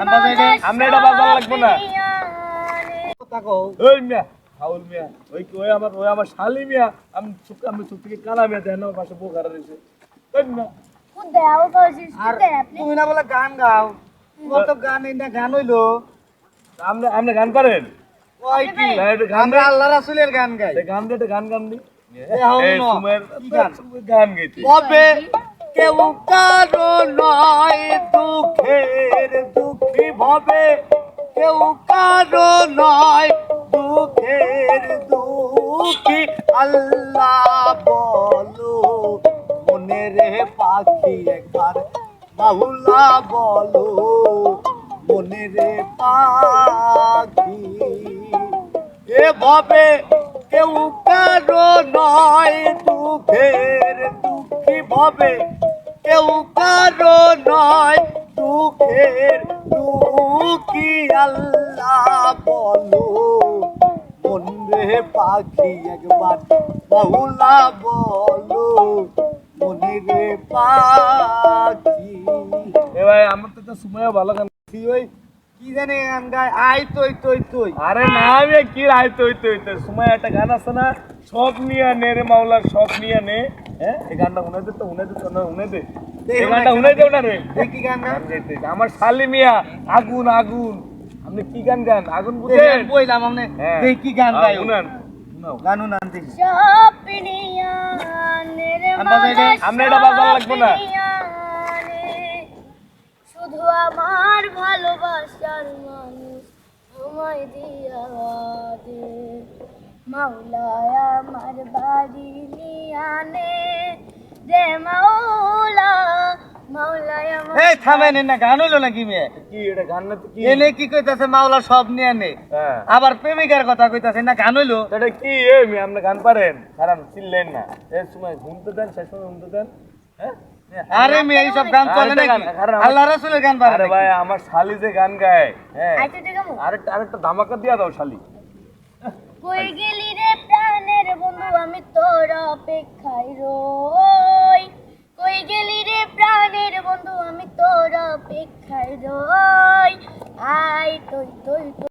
আমরা এটা- বাজার লাগবো না। তাকো ওই মিয়া হাউল মিয়া ওই ওই আমার ওই আমার শালি মিয়া। আমি চুপ আমি চুপ থেকে কালা মিয়া দেন আমার পাশে বউ রয়েছে। ওই মিয়া। তুমি না বলে গান গাও। ও তো গান না গান হইল? আপনি আপনি গান পারেন ওই কি গান আমরা আল্লাহ রাসূলের গান গাই। গান একটা গান গান না। গান? গান গাইতে। কেউ কারও নয় দুঃখের দুঃখী ভবে। কেউ কারও নয় দুঃখের দুঃখী। আল্লাহ বলো, মনে রে পাখি একবার বাহুলা বলো, মনে রে পাখি এ ভবে কেউ কারও নয় দুঃখের দুঃখী ভবে। কেউ কারও নয় দুঃখের দুঃখী আল্লাহ বলো। মন রে পাখি একবার বহুলা বলো। মনে রে পাখি। এ ভাই আমার তো সুমাইয়া ভালো গান কি ওই কি জানে গান গায়? আই তুই তুই তুই। আরে না আমি কি রায় তুই তুই তুই। সময় একটা গান আছে না সব নিয়ে নে রে মাওলা সব নিয়ে নে। হ্যাঁ এই গানটা তো তো না এই গানটা কি গান আমার শালি মিয়া আগুন আগুন। আপনি কি গান গান? আগুন বুঝেন? বইলাম আমনে। হ্যাঁ। কি গান গায় ও। গান উনান দেখি আমরা আমরা এটা- বাজার লাগবো না। শুধু আমার ভালোবাসার মানুষ আমায় দিয়া দে। মাওলায় আমার বাড়ি নিয়ানে দে মাওলা এই থামেন না গান হইল নাকি মেয়ে? কি এটা গান না কি? এনে কি কইতাছে মাওলা সব নিয়ে নে হ্যাঁ। আবার প্রেমিকার কথা কইতাছে না গান হইল? এটা কি এ মি আপনি গান পারেন? কারণ চিনলেন না। এই সময় শুনতে দেন শেষ সময় শুনতে দেন। হ্যাঁ? আরে মেয়ে এইসব গান চলে নাকি? আল্লাহ রাসূলের গান পারে আরে ভাই আমার শালি যে গান গায় হ্যাঁ। আইতে দেখামু আরেকটা আরেকটা ধামাকা দিয়া দাও শালি। কই গেলি রে প্রাণের বন্ধু আমি তোর অপেক্ষায় রই। অপেক্ষায় রই আই তুই তুই তুই